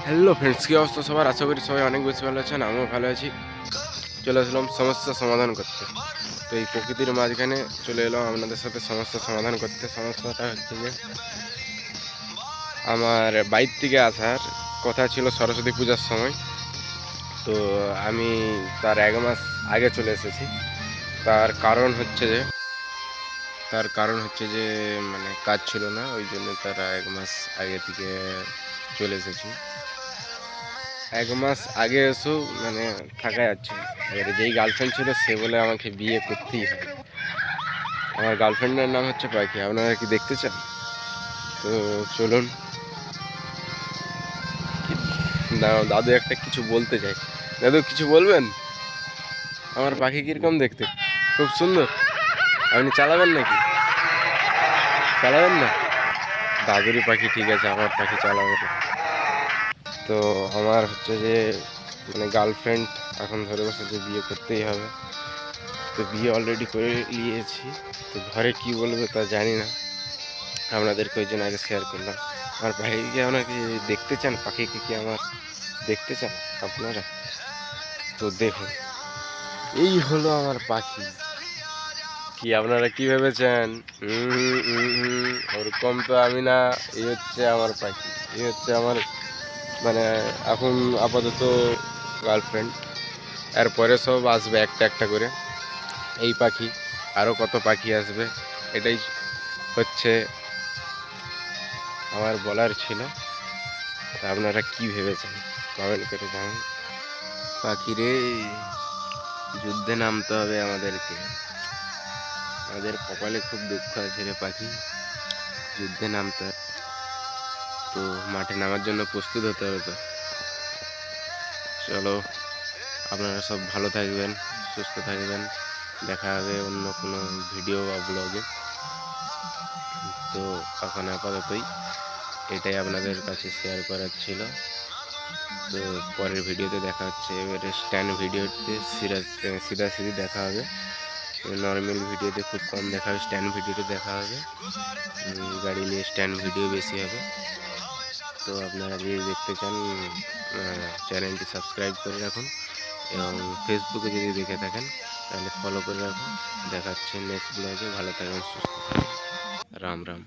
Hello friends কী অবস্থা সবার? আশা করি সবাই অনেক বেশি ভালো আছেন, আমিও ভালো আছি। চলে আসলাম সমস্যা সমাধান করতে। তো এই প্রকৃতির মাঝখানে চলে এলাম আপনাদের সাথে সমস্যা সমাধান করতে। সমস্যাটা হচ্ছে যে, আমার বাইর থেকে আসার কথা ছিল সরস্বতী পূজার সময়। তো আমি তার এক মাস আগে চলে এসেছি। তার কারণ হচ্ছে যে, তার কারণ হচ্ছে যে মানে কাজ ছিল না, ওই জন্য তারা এক মাস আগে থেকে চলে এসেছি। এক মাস আগে এসেও মানে থাকা যাচ্ছে। এবারে যেই গার্লফ্রেন্ড ছিল সে বলে আমাকে বিয়ে করতেই হবে। আমার গার্লফ্রেন্ডের নাম হচ্ছে পাখি। আপনারা কি দেখতে চান? তো চলুন। দাদু একটা কিছু বলতে চাই। দাদু, কিছু বলবেন? আমার পাখি কীরকম দেখতে? খুব সুন্দর। আপনি চালাবেন নাকি? চালাবেন না? দাদুরি পাখি ঠিক আছে, আমার পাখি চালাবে না। তো আমার হচ্ছে যে মানে গার্লফ্রেন্ড এখন ধরে বসে যে বিয়ে করতেই হবে। তো বিয়ে অলরেডি করে নিয়েছি। তো ঘরে কি বলবে তা জানি না। আপনাদেরকে ওই জন্য আগে শেয়ার করলাম। আমার ভাইকে আপনাকে দেখতে চান? পাখিকে কি আমার দেখতে চান আপনারা? তো দেখুন। এই হলো আমার পাখি। কি আপনারা কি ভেবেছেন? ওরকম তো আমি না। এই হচ্ছে আমার পাখি। এই হচ্ছে আমার মানে এখন আপাতত গার্লফ্রেন্ড এরপরে সব আসবে একটা একটা করে। এই পাখি আরও কত পাখি আসবে, এটাই হচ্ছে আমার বলার ছিল। আপনারা কি ভেবেছেন? কমেন্ট করে জানান। পাখিরে, যুদ্ধে নামতে হবে আমাদেরকে। আমাদের কপালে খুব দুঃখ আছে রে পাখি। যুদ্ধে নামতে। তো মাঠে নামার জন্য প্রস্তুত হতে হবে তো। চলো, আপনারা সব ভালো থাকবেন, সুস্থ থাকবেন। দেখা হবে অন্য কোনো ভিডিও বা ব্লগে তো এখন আপাততই এটাই আপনাদের কাছে শেয়ার করার ছিল। তো পরের ভিডিওতে দেখা হচ্ছে, এবারে স্ট্যান্ড ভিডিওতে সিধা সিধি দেখা হবে। নর্মাল ভিডিওতে খুব কম দেখা হবে স্ট্যান্ড ভিডিওতে দেখা হবে। গাড়ি নিয়ে স্ট্যান্ড ভিডিও বেশি হবে। তো আপনারা যদি দেখতে চান চ্যানেলটি সাবস্ক্রাইব করে রাখুন এবং ফেসবুকে যদি দেখে থাকেন, তাহলে ফলো করে রাখুন। দেখাচ্ছে নেক্সট ব্লগে ভালো থাকবেন, সুস্থ থাকবেন। রাম রাম।